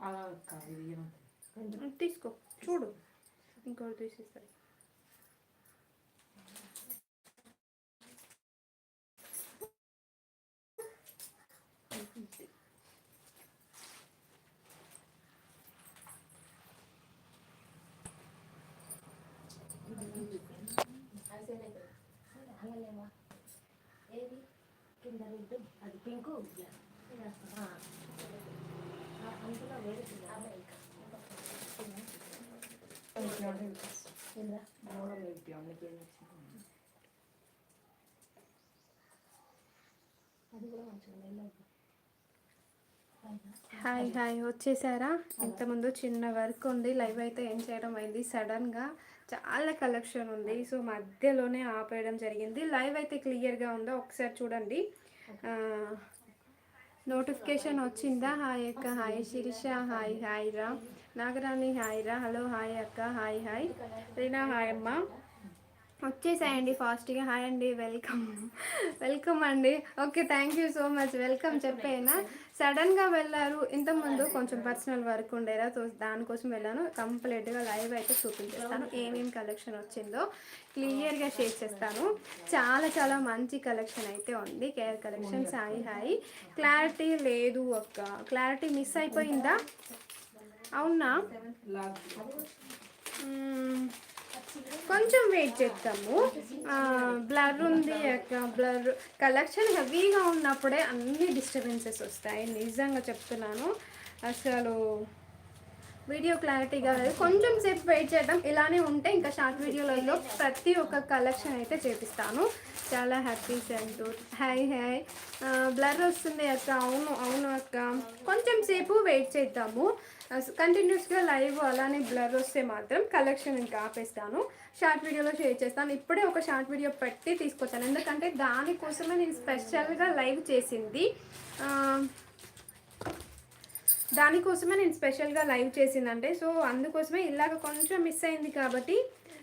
అలా కాదు? తీసుకో చూడు. ఇంకోటి తీసేస్తాను ఏది కింద రెడ్ అది పింక్ అందులో వేరే అది కూడా మంచిగా హాయ్ హాయ్. వచ్చేసారా? ఇంతకుముందు చిన్న వర్క్ ఉంది. లైవ్ అయితే ఏం చేయడం అయింది. సడన్గా చాలా కలెక్షన్ ఉంది. సో మధ్యలోనే ఆపేయడం జరిగింది. లైవ్ అయితే క్లియర్గా ఉందో? ఒకసారి చూడండి. నోటిఫికేషన్ వచ్చిందా? హాయ్ అక్క. హాయ్ శిరీష. హాయ్ హాయ్ రా నాగరాణి హాయ్ రా. హలో హాయ్ అక్క. Hi hi. రీనా హాయ్ అమ్మ. వచ్చేసాయండి ఫాస్ట్గా హాయ్ అండి. వెల్కమ్ వెల్కమ్ అండి. Okay thank you so much welcome చెప్పేనా? సడన్గా వెళ్ళారు. ఇంతకుముందు కొంచెం పర్సనల్ వర్క్ ఉండేరా. సో దానికోసం వెళ్ళాను. కంప్లీట్గా లైవ్ అయితే చూపించేస్తాను. ఏమేమి కలెక్షన్ వచ్చిందో క్లియర్గా షేర్ చేస్తాను. చాలా చాలా మంచి కలెక్షన్ అయితే ఉంది. Care collection Sai hi clarity లేదు అక్క. క్లారిటీ మిస్ అయిపోయిందా? అవునా? కొంచెం వెయిట్ చేద్దాము. బ్లర్ ఉంది అక్క బ్లర్ కలెక్షన్ హెవీగా ఉన్నప్పుడే అన్ని డిస్టర్బెన్సెస్ వస్తాయి నిజంగా చెప్తున్నాను. అసలు వీడియో క్లారిటీగా లేదు. కొంచెం సేపు వెయిట్ చేద్దాం. ఇలానే ఉంటే ఇంకా షార్ట్ వీడియోలలో ప్రతి ఒక్క కలెక్షన్ అయితే చేపిస్తాను. చాలా హ్యాపీ అంటూ హాయ్ హాయ్ బ్లర్ వస్తుంది అక్క. అవును అవును అక్క. కొంచెం సేపు వెయిట్ చేద్దాము. కంటిన్యూస్గా లైవ్ అలానే బ్లర్ వస్తే మాత్రం కలెక్షన్ ఇంకా ఆపేస్తాను. షార్ట్ వీడియోలో షేర్ చేస్తాను. ఇప్పుడే ఒక షార్ట్ వీడియో పెట్టి తీసుకొచ్చాను. ఎందుకంటే దానికోసమే నేను స్పెషల్గా లైవ్ చేసింది. దానికోసమే నేను స్పెషల్గా లైవ్ చేసిందంటే సో అందుకోసమే ఇలాగ కొంచెం మిస్ అయింది కాబట్టి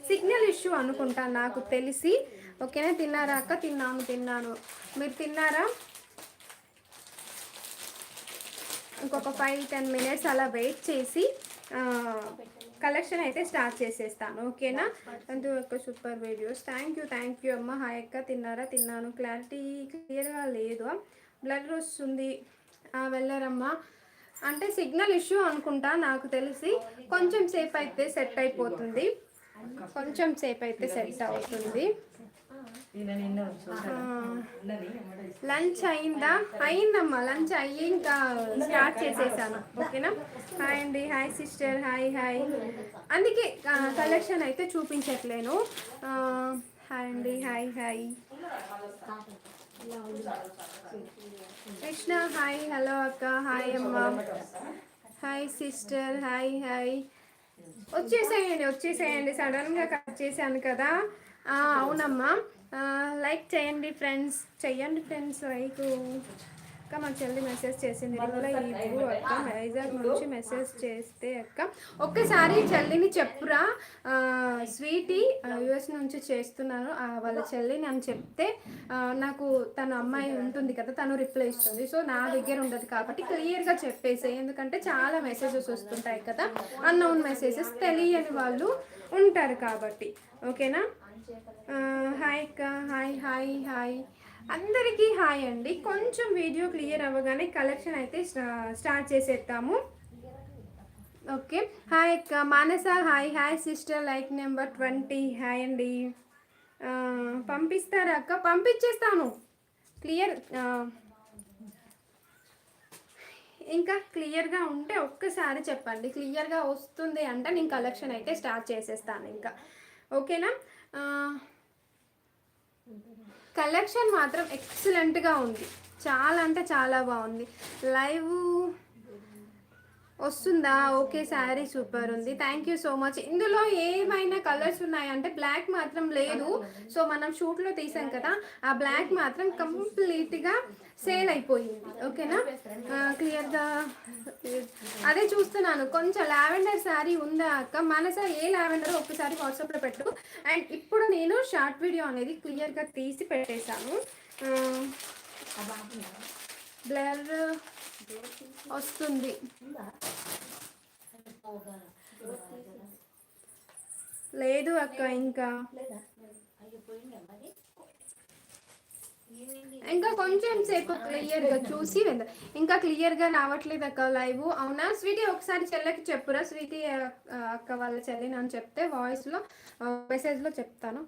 సిగ్నల్ ఇష్యూ అనుకుంటాను నాకు తెలిసి. ఓకేనా తిన్నారా అక్క? తిన్నాను తిన్నాను. మీరు తిన్నారా? ఇంకొక ఫైవ్ టెన్ మినిట్స్ అలా వెయిట్ చేసి కలెక్షన్ అయితే స్టార్ట్ చేసేస్తాను ఓకేనా అందు ఒక super videos thank you thank you అమ్మ. హాయ్ అక్క తిన్నారా? తిన్నాను. క్లారిటీ క్లియర్గా లేదు. బ్లడ్ వస్తుంది వెళ్ళారమ్మా. అంటే సిగ్నల్ ఇష్యూ అనుకుంటా నాకు తెలిసి కొంచెం సేపు అయితే సెట్ అయిపోతుంది. కొంచెం సేపు అయితే సెట్ అవుతుంది. లంచ్ అయిందా? అయిందమ్మా లంచ్ అయ్యి ఇంకా స్టార్ట్ చేసేసాను. ఓకేనా? హాయ్ అండి హాయ్ సిస్టర్ హాయ్ హాయ్. అందుకే కలెక్షన్ అయితే చూపించట్లేను. హాయ్ అండి hi hi. Krishna hi hello అక్క హాయ్ అమ్మ. Hi sister hi hi. వచ్చేసేయండి వచ్చేసేయండి. సడన్గా కట్ చేశాను కదా. అవునమ్మా. లైక్ చేయండి ఫ్రెండ్స్ చెయ్యండి ఫ్రెండ్స్ లైక్. అక్క మా చెల్లి మెసేజ్ చేసింది. రిప్లై ఇవ్వు అక్క. వైజాగ్ నుంచి మెసేజ్ చేస్తే అక్క. ఒక్కసారి చెల్లిని చెప్పురా. స్వీటీ యుఎస్ నుంచి చేస్తున్నాను. వాళ్ళ చెల్లిని అని చెప్తే నాకు తన అమ్మాయి ఉంటుంది కదా తను రిప్లై ఇస్తుంది. సో నా దగ్గర ఉండదు కాబట్టి క్లియర్గా చెప్పేసే ఎందుకంటే చాలా మెసేజెస్ వస్తుంటాయి కదా. అన్నోన్ మెసేజెస్ తెలియని వాళ్ళు ఉంటారు కాబట్టి. ఓకేనా? హాయ్ అక్క. Hi hi hi. అందరికీ హాయ్ అండి. కొంచెం వీడియో క్లియర్ అవ్వగానే కలెక్షన్ అయితే స్టా- స్టార్ట్ చేసేద్దాము. ఓకే. హాయ్ అక్క. Manasa hi hi. Sister like number twenty. Hi అండి. పంపిస్తారా అక్క? పంపించేస్తాను. క్లియర్ ఇంకా క్లియర్గా ఉంటే ఒక్కసారి చెప్పండి. క్లియర్గా వస్తుంది అంటే నేను కలెక్షన్ అయితే స్టార్ట్ చేసేస్తాను ఇంకా. ఓకేనా? కలెక్షన్ మాత్రం ఎక్సలెంట్గా ఉంది. చాలా అంటే చాలా బాగుంది. లైవ్ వస్తుందా? ఓకే శారీ సూపర్ ఉంది. Thank you so much. ఇందులో ఏమైనా కలర్స్ ఉన్నాయంటే బ్లాక్ మాత్రం లేదు. సో మనం షూట్లో తీసాం కదా. ఆ బ్లాక్ మాత్రం కంప్లీట్గా సేల్ అయిపోయింది. ఓకేనా? క్లియర్గా అదే చూస్తున్నాను. కొంచెం లావెండర్ శారీ ఉందా అక్క? మనస ఏ లావెండర్ ఒకసారి వాట్సాప్లో పెట్టు. అండ్ ఇప్పుడు నేను షార్ట్ వీడియో అనేది క్లియర్గా తీసి పెట్టేశాను. బ్లర్ వస్తుంది. లేదు అక్క ఇంకా లేదా అయ్యో పోయిందా మరి ఏమైంది ఇంకా కొంచెం సేపు క్లియర్గా చూసి వెళ్దాం. ఇంకా క్లియర్గా రావట్లేదు అక్క లైవ్. అవునా? స్వీటీ ఒకసారి చెల్లెకి చెప్పురా. స్వీటీ అక్క వాళ్ళ చెల్లి అని చెప్తే వాయిస్లో మెసేజ్లో చెప్తాను.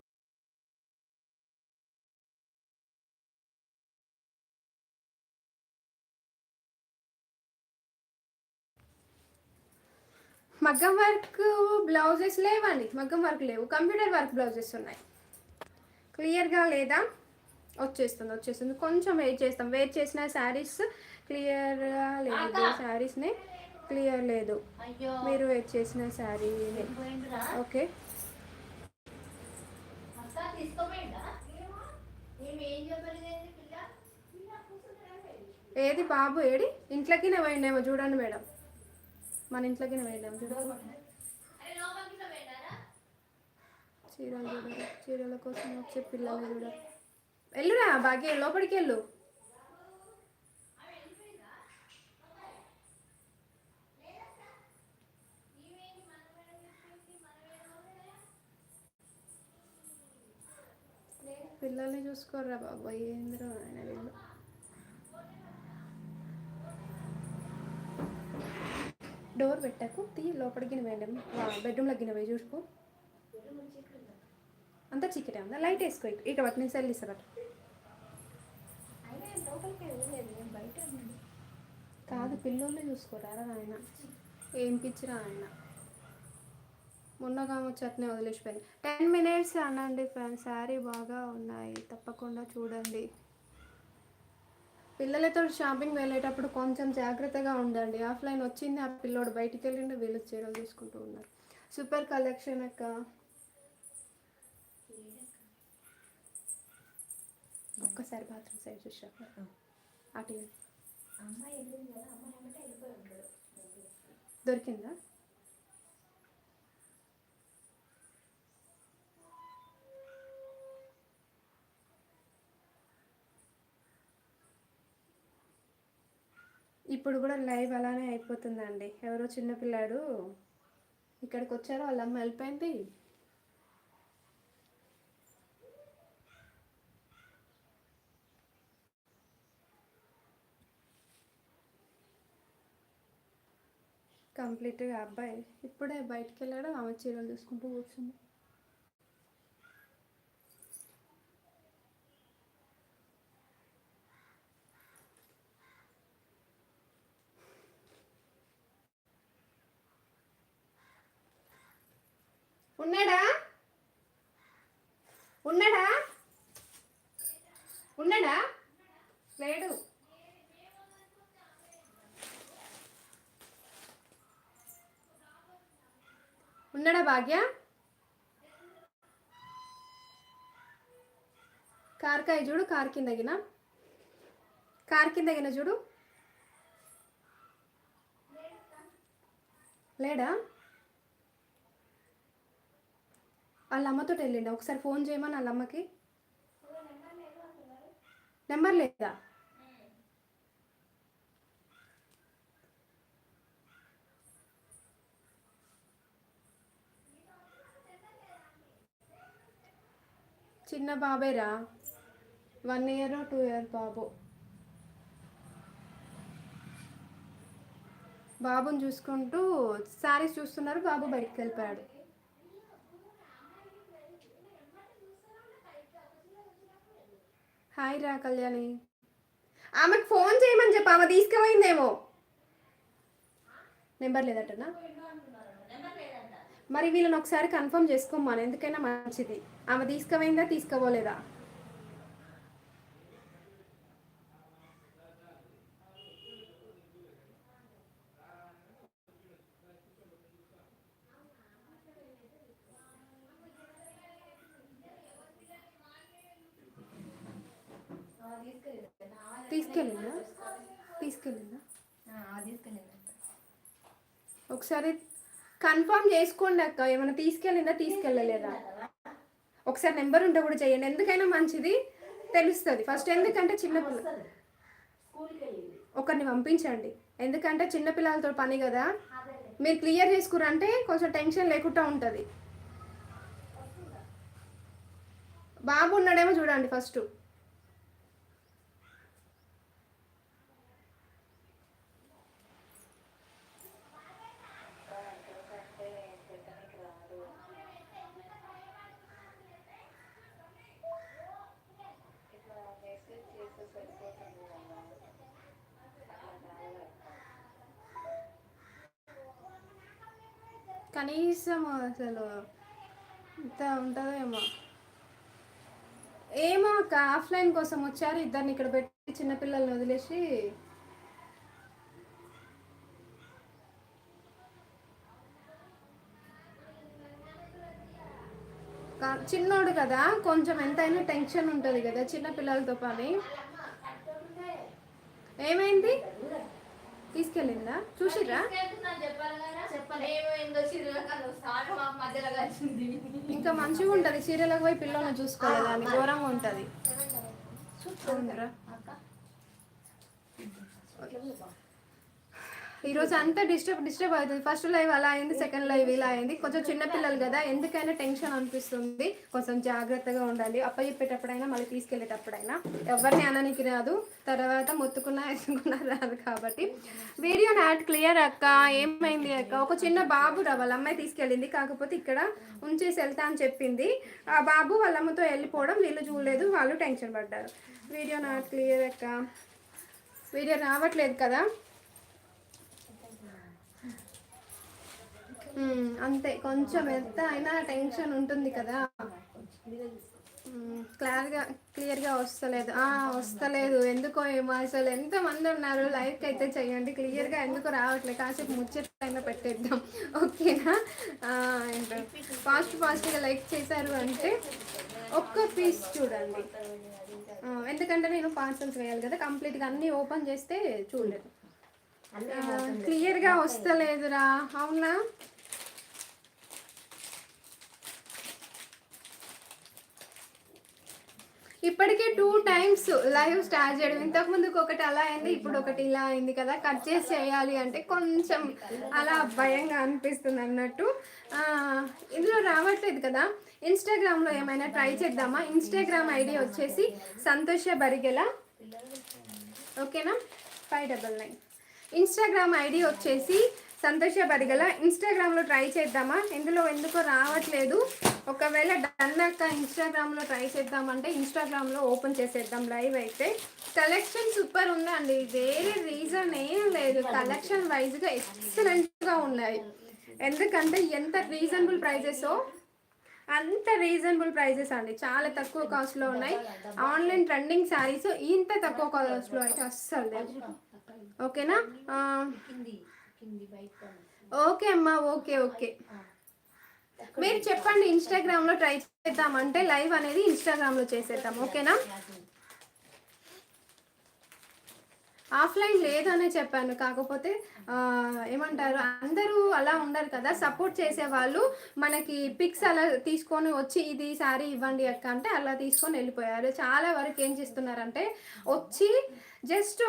మగ్గం వర్క్ బ్లౌజెస్ లేవండి. మగ్గం వర్క్ లేవు. కంప్యూటర్ వర్క్ బ్లౌజెస్ ఉన్నాయి. క్లియర్గా లేదా? వచ్చేస్తుంది వచ్చేస్తుంది. కొంచెం వెయిట్ చేస్తాం. వెయిట్ చేసిన శారీస్ క్లియర్గా లేదు. శారీస్ని క్లియర్ లేదు. మీరు వెయిట్ చేసిన శారీ ఓకే. ఏది బాబు ఏడి? ఇంట్లోకి పోయిండేమో చూడండి మేడం. మన ఇంట్లోకి పోయిండేమో చూడండి చీరలు చూడాలి చీరల కోసం వచ్చే పిల్లలు చూడాలి వెళ్ళురా బాగా లోపలికి వెళ్ళు. పిల్లల్ని చూసుకోర్రా బాబాయ్ ఏంద్రో ఆయన వీళ్ళు. డోర్ పెట్టకు తీ లోపలికి వేయండి బెడ్రూమ్లోకి పోయి చూసుకో. అంతా చీకటే ఉందా? లైట్ వేసుకో ఇక- బట్టి నేను సెల్ ఇస్తా అయినా లోపలికి వెళ్ళలేదు నేను బయట ఉన్నాను కాదు పిల్లోళ్ళే చూసుకోరారా ఆయన? ఏం పిచ్చిరా ఆయన? మొన్నగా చట్నీ వదిలేసిపోయింది. టెన్ మినిట్స్ అనండి ఫ్రెండ్స్ శారీ బాగా ఉన్నాయి తప్పకుండా చూడండి. పిల్లలతో షాపింగ్ వెళ్ళేటప్పుడు కొంచెం జాగ్రత్తగా ఉండండి. ఆఫ్లైన్ వచ్చింది ఆ పిల్లోడు బయటికి వెళ్ళిండి వీళ్ళు చీరలు తీసుకుంటూ ఉన్నారు. సూపర్ కలెక్షన్ అక్క. ఒక్కసారి బాత్రూమ్ సైడ్ చూసా అటు ఇటు. అమ్మాయి వెళ్ళింది కదా అమ్మాయి ఏమంటే వెళ్ళిపోయి ఉంటాడు దొరికిందా? ఇప్పుడు కూడా లైవ్ అలానే అయిపోతుందండి. ఎవరో చిన్నపిల్లాడు ఇక్కడికి వచ్చారో వాళ్ళ అమ్మ వెళ్ళిపోయింది. కంప్లీట్గా అబ్బాయి ఇప్పుడే బయటికి వెళ్ళాడు ఆమె చీరలు చూసుకుంటూ కూర్చుంది. ఉన్నాడా? ఉన్నాడా? ఉన్నాడా? లేడు. ఉన్నాడా భాగ్య కార్కాయ చూడు కార్ కిందగిన కార్ కిందగిన చూడు లేడా వాళ్ళ అమ్మతో వెళ్ళిండ ఒకసారి ఫోన్ చేయమని వాళ్ళ అమ్మకి నెంబర్ లేదా చిన్న బాబేరా? వన్ ఇయర్ టూ ఇయర్ బాబు. బాబుని చూసుకుంటూ శారీస్ చూస్తున్నారు. బాబు బయటికి వెళ్ళిపోయాడు. హాయ్ రా కళ్యాణి. ఆమెకు ఫోన్ చేయమని చెప్పి. ఆమె తీసుకుపోయిందేమో. నెంబర్ లేదటనా? మరి వీళ్ళని ఒకసారి కన్ఫర్మ్ చేసుకోమని ఎందుకైనా మంచిది. ఆమె తీసుకుపోయిందా తీసుకోపోలేదా తీసుకెళ్ళిందా? తీసుకెళ్ళిందా? ఒకసారి కన్ఫర్మ్ చేసుకోండి అక్క. ఏమైనా తీసుకెళ్ళిందా తీసుకెళ్ళలేదా? ఒకసారి నెంబర్ ఉంటే కూడా చేయండి ఎందుకైనా మంచిది తెలుస్తుంది. ఫస్ట్ ఎందుకంటే చిన్నపిల్ల ఒకరిని పంపించండి. ఎందుకంటే చిన్నపిల్లలతో పని కదా. మీరు క్లియర్ చేసుకురంటే కొంచెం టెన్షన్ లేకుండా ఉంటుంది. బాబు ఉన్నాడేమో చూడండి ఫస్ట్. కనీసం అసలు ఇంత ఉంటుందో ఏమో ఏమో అక్క ఆఫ్లైన్ కోసం వచ్చారు ఇద్దరిని ఇక్కడ పెట్టి చిన్నపిల్లల్ని వదిలేసి. చిన్నోడు కదా కొంచెం ఎంతైనా టెన్షన్ ఉంటుంది కదా చిన్న పిల్లలతో పని. ఏమైంది? తీసుకెళ్ళిందా? చూసిర్రా? ఇంకా మంచిగా ఉంటుంది. సీరియల్కి పోయి పిల్లల్ని చూసుకోలేదు అని ఘోరంగా ఉంటుంది. అవునరా ఈరోజు అంతా డిస్టర్బ్ డిస్టర్బ్ అవుతుంది. ఫస్ట్ లైవ్ అలా అయింది సెకండ్ లైవ్ ఇలా అయింది. కొంచెం చిన్న పిల్లలు కదా ఎందుకైనా టెన్షన్ అనిపిస్తుంది. కొంచెం జాగ్రత్తగా ఉండాలి అప్పచెప్పేటప్పుడైనా మళ్ళీ తీసుకెళ్ళేటప్పుడైనా. ఎవరిని అననికి రాదు. తర్వాత మొత్తుకున్నా వేసుకున్నా రాదు కాబట్టి. వీడియో నాట్ క్లియర్ అక్క. ఏమైంది అక్క? ఒక చిన్న బాబు రా వాళ్ళ అమ్మాయి తీసుకెళ్ళింది. కాకపోతే ఇక్కడ ఉంచేసి వెళ్తా అని చెప్పింది. ఆ బాబు వాళ్ళ అమ్మతో వెళ్ళిపోవడం వీళ్ళు చూడలేదు. వాళ్ళు టెన్షన్ పడ్డారు. వీడియో నాట్ క్లియర్ అక్క. వీడియో రావట్లేదు కదా. అంతే. కొంచెం ఎంత అయినా టెన్షన్ ఉంటుంది కదా. క్లియర్గా క్లియర్గా వస్తలేదు. వస్తలేదు. ఎందుకో ఏమో అసలు ఎంతమంది ఉన్నారు? లైక్ అయితే చేయండి. క్లియర్గా ఎందుకు రావట్లేదు? కాసేపు ముచ్చటైనా పెట్టేద్దాం. ఓకేనా? ఫాస్ట్ ఫాస్ట్గా లైక్ చేశారు అంటే ఒక్క పీస్ చూడండి. ఎందుకంటే నేను పార్సల్స్ వేయాలి కదా. కంప్లీట్గా అన్నీ ఓపెన్ చేస్తే చూడలేదు. క్లియర్గా వస్తలేదురా. అవునా? ఇప్పటికే టూ టైమ్స్ లైవ్ స్టార్ట్ చేయడం. ఇంతకు ముందుకు ఒకటి అలా అయింది ఇప్పుడు ఒకటి ఇలా అయింది కదా. కట్ చేసి చేయాలి అంటే కొంచెం అలా భయంగా అనిపిస్తుంది అన్నట్టు. ఇందులో రావట్లేదు కదా. ఇన్స్టాగ్రామ్లో ఏమైనా ట్రై చేద్దామా? ఇన్స్టాగ్రామ్ ఐడి వచ్చేసి సంతోష బరిగెల. ఓకేనా? Five double nine Instagram ID వచ్చేసి సంతోష బరిగల ఇన్స్టాగ్రామ్లో ట్రై చేద్దామా? ఇందులో ఎందుకో రావట్లేదు. ఒకవేళ డన్ అక్క ఇన్స్టాగ్రామ్లో ట్రై చేద్దామంటే ఇన్స్టాగ్రామ్లో ఓపెన్ చేసేద్దాం లైవ్ అయితే. కలెక్షన్ సూపర్ ఉందండి. వేరే రీజన్ ఏం లేదు. కలెక్షన్ వైజ్గా ఎక్సలెంట్గా ఉన్నాయి. ఎందుకంటే ఎంత రీజనబుల్ ప్రైజెస్ అంత రీజనబుల్ ప్రైజెస్ అండి. చాలా తక్కువ కాస్ట్లో ఉన్నాయి. ఆన్లైన్ ట్రెండింగ్ శారీస్ ఇంత తక్కువ కాస్ట్లో అయితే అస్సలు లేవు. ఓకేనా ఓకే అమ్మా ఓకే ఓకే. మీరు చెప్పండి ఇన్స్టాగ్రామ్లో ట్రై చేద్దామంటే లైవ్ అనేది ఇన్స్టాగ్రామ్లో చేసేద్దాం ఓకేనా? ఆఫ్లైన్ లేదనే చెప్పాను. కాకపోతే ఏమంటారు అందరూ అలా ఉండరు కదా. సపోర్ట్ చేసే వాళ్ళు మనకి పిక్స్ అలా తీసుకొని వచ్చి ఇది సారీ ఇవ్వండి అక్క అంటే అలా తీసుకొని వెళ్ళిపోయారు. చాలా వరకు ఏం చేస్తున్నారంటే వచ్చి జస్ట్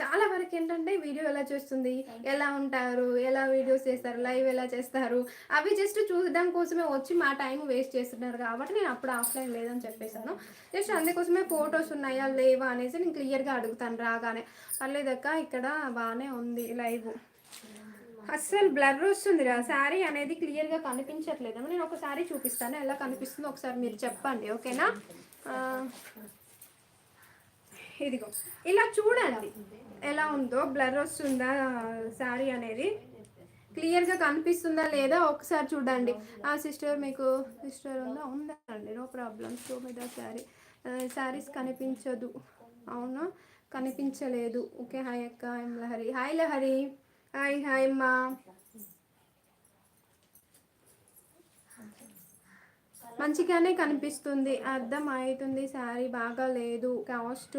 చాలా వరకు ఏంటంటే వీడియో ఎలా చూస్తుంది ఎలా ఉంటారు ఎలా వీడియోస్ చేస్తారు లైవ్ ఎలా చేస్తారు అవి జస్ట్ చూడడం కోసమే వచ్చి మా టైం వేస్ట్ చేస్తున్నారు కాబట్టి నేను అప్పుడు ఆఫ్లైన్ లేదని చెప్పేశాను. జస్ట్ అందుకోసమే ఫొటోస్ ఉన్నాయా లేవా అనేసి నేను క్లియర్గా అడుగుతాను రాగానే. పర్లేదక్క ఇక్కడ బాగానే ఉంది లైవ్. అస్సలు బ్లర్ వస్తుంది రా శారీ అనేది క్లియర్గా కనిపించట్లేదు నేను ఒక శారీ చూపిస్తాను. ఎలా కనిపిస్తుందో ఒకసారి మీరు చెప్పండి ఓకేనా? ఇదిగో ఇలా చూడండి. ఎలా ఉందో బ్లర్ వస్తుందా శారీ అనేది? క్లియర్గా కనిపిస్తుందా లేదా ఒకసారి చూడండి. ఆ సిస్టర్ మీకు సిస్టర్ ఉందా? ఉందా అండి. నో ప్రాబ్లం సో మీద శారీ శారీస్ కనిపించదు. అవునా? కనిపించలేదు. ఓకే హాయ్ అక్క. I'm Lahari hi Lahari hi hi అమ్మా మంచిగానే కనిపిస్తుంది. అర్థం అవుతుంది శారీ బాగా లేదు. కాస్ట్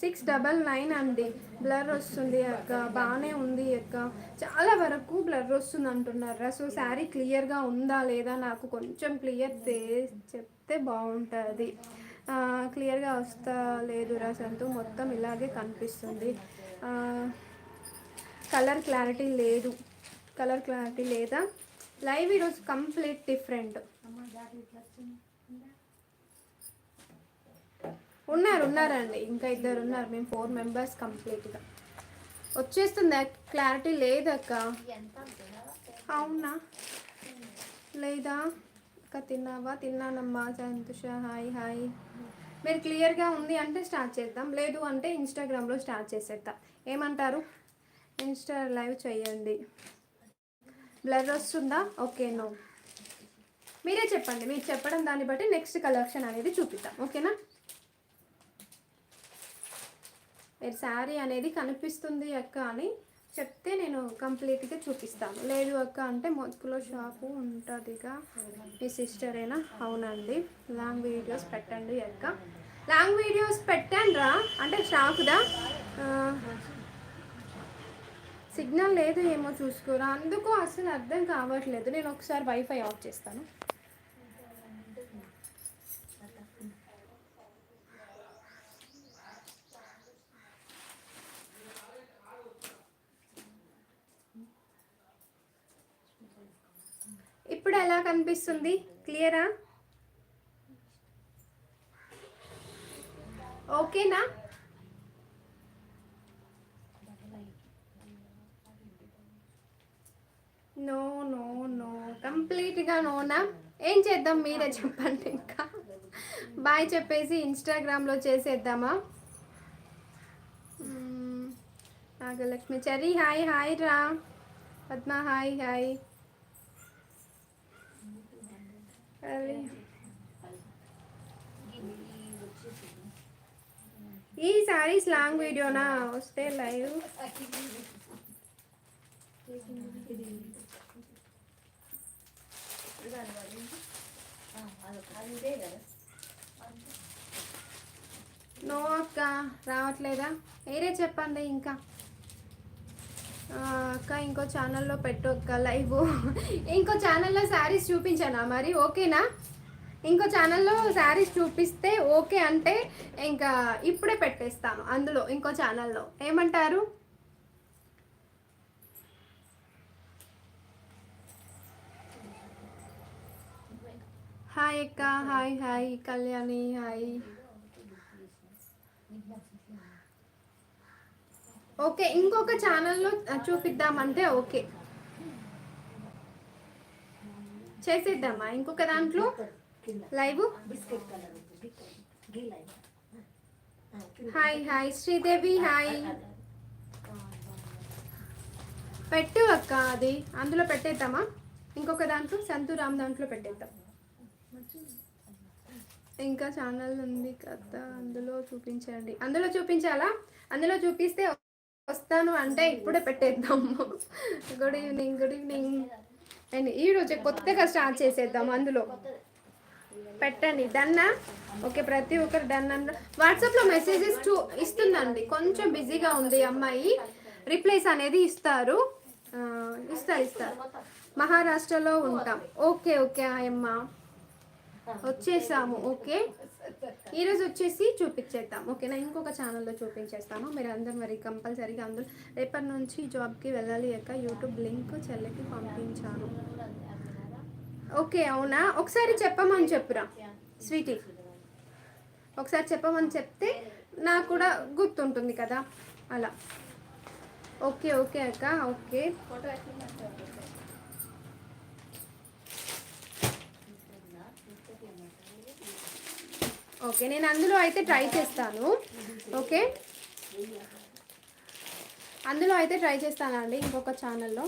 సిక్స్ డబల్ నైన్ అండి. బ్లర్ వస్తుంది అక్క. బాగానే ఉంది అక్క. చాలా వరకు బ్లర్ వస్తుంది అంటున్నారా. సో శారీ క్లియర్గా ఉందా లేదా నాకు కొంచెం క్లియర్ చెప్తే బాగుంటుంది. క్లియర్గా వస్తా లేదు రా సంతు. మొత్తం ఇలాగే కనిపిస్తుంది. కలర్ క్లారిటీ లేదు. కలర్ క్లారిటీ లేదా? లైవ్ ఈరోజు కంప్లీట్ డిఫరెంట్. ఉన్నారు ఉన్నారండి. ఇంకా ఇద్దరు ఉన్నారు. మేము ఫోర్ మెంబర్స్ కంప్లీట్గా వచ్చేస్తుందా క్లారిటీ లేదక్క అవునా? లేదా? అక్క తిన్నావా? తిన్నానమ్మా సంతోష. Hi hi. మీరు క్లియర్గా ఉంది అంటే స్టార్ట్ చేద్దాం. లేదు అంటే ఇన్స్టాగ్రామ్లో స్టార్ట్ చేసేద్దాం. ఏమంటారు? ఇన్స్టా లైవ్ చేయండి. బ్లర్ వస్తుందా? ఓకే నో మీరే చెప్పండి మీరు చెప్పడం దాన్ని బట్టి నెక్స్ట్ కలెక్షన్ అనేది చూపిద్దాం ఓకేనా? మీరు శారీ అనేది కనిపిస్తుంది అక్క అని చెప్తే నేను కంప్లీట్గా చూపిస్తాను. లేదు అక్క అంటే మొత్తులో షాపు ఉంటుందిగా. మీ సిస్టరేనా అవునండి. లాంగ్ వీడియోస్ పెట్టండి అక్క. లాంగ్ వీడియోస్ పెట్టండిరా అంటే షాకుదా సిగ్నల్ లేదు ఏమో చూసుకోరా. అందుకు అసలు అర్థం కావట్లేదు. నేను ఒకసారి వైఫై ఆఫ్ చేస్తాను. ఇప్పుడు ఎలా కనిపిస్తుంది? క్లియరా? ఓకేనా? నో నో నో కంప్లీట్గా నోనా ఏం చేద్దాం? మీరే చెప్పండి ఇంకా. బాయ్ చెప్పేసి ఇన్స్టాగ్రామ్లో చేసేద్దామా? నాగలక్ష్మి చరి హాయ్ హాయ్ రా. Padma hi hi. అరే. ఈ సారీస్ లాంగ్ వీడియోనా వస్తే లైవ్ కదా నో అక్క రావట్లేదా? మీరే చెప్పండి ఇంకా. అక్క ఇంకో ఛానల్లో పెట్టు అక్క లైవ్ ఇంకో ఛానల్లో శారీస్ చూపించానా మరి? ఓకేనా? ఇంకో ఛానల్లో శారీస్ చూపిస్తే ఓకే అంటే ఇంకా ఇప్పుడే పెట్టేస్తాను అందులో ఇంకో ఛానల్లో ఏమంటారు? హాయ్ అక్క hi hi Kalyani hi okay ఇంకొక ఛానల్లో uh, చూపిద్దామంటే ఓకే చేసేద్దామా? ఇంకొక దాంట్లో? Live hi hi Sridevi hi పెట్టు అక్క అది. అందులో పెట్టేద్దామా? ఇంకొక దాంట్లో సంతూరామ్ దాంట్లో పెట్టేద్దాం. ఇంకా ఛానల్ ఉంది కదా అందులో చూపించండి. అందులో చూపించాలా? అందులో చూపిస్తే వస్తాను అంటే ఇప్పుడే పెట్టేద్దాం. Good evening good evening and ఈ రోజు కొత్తగా స్టార్ట్ చేసేద్దాం అందులో. పెట్టండి. డన్నా ఓకే ప్రతి ఒక్కరు డన్ అన్న వాట్సాప్లో మెసేజెస్ చూ ఇస్తుందండి. కొంచెం బిజీగా ఉంది అమ్మాయి. రిప్లైస్ అనేది ఇస్తారు. ఇస్తారు ఇస్తారు. మహారాష్ట్రలో ఉంటాం. ఓకే ఓకే అమ్మ వచ్చేసాము ఓకే. ఈరోజు వచ్చేసి చూపించేద్దాం. ఓకేనా? ఇంకొక ఛానల్లో చూపించేస్తాను. మీరు అందరు మరి కంపల్సరీగా అందరూ రేపటి నుంచి జాబ్కి వెళ్ళాలి యొక్క యూట్యూబ్ లింక్ చెల్లికి పంపించాను. ఓకే అవునా? ఒకసారి చెప్పమని చెప్పురా స్వీటీ. ఒకసారి చెప్పమని చెప్తే నాకు కూడా గుర్తుంటుంది కదా. అలా. ఓకే ఓకే అక్క ఓకే. ఓకే నేను అందులో అయితే ట్రై చేస్తాను. ఓకే? అందులో అయితే ట్రై చేస్తానండి ఇంకొక ఛానల్లో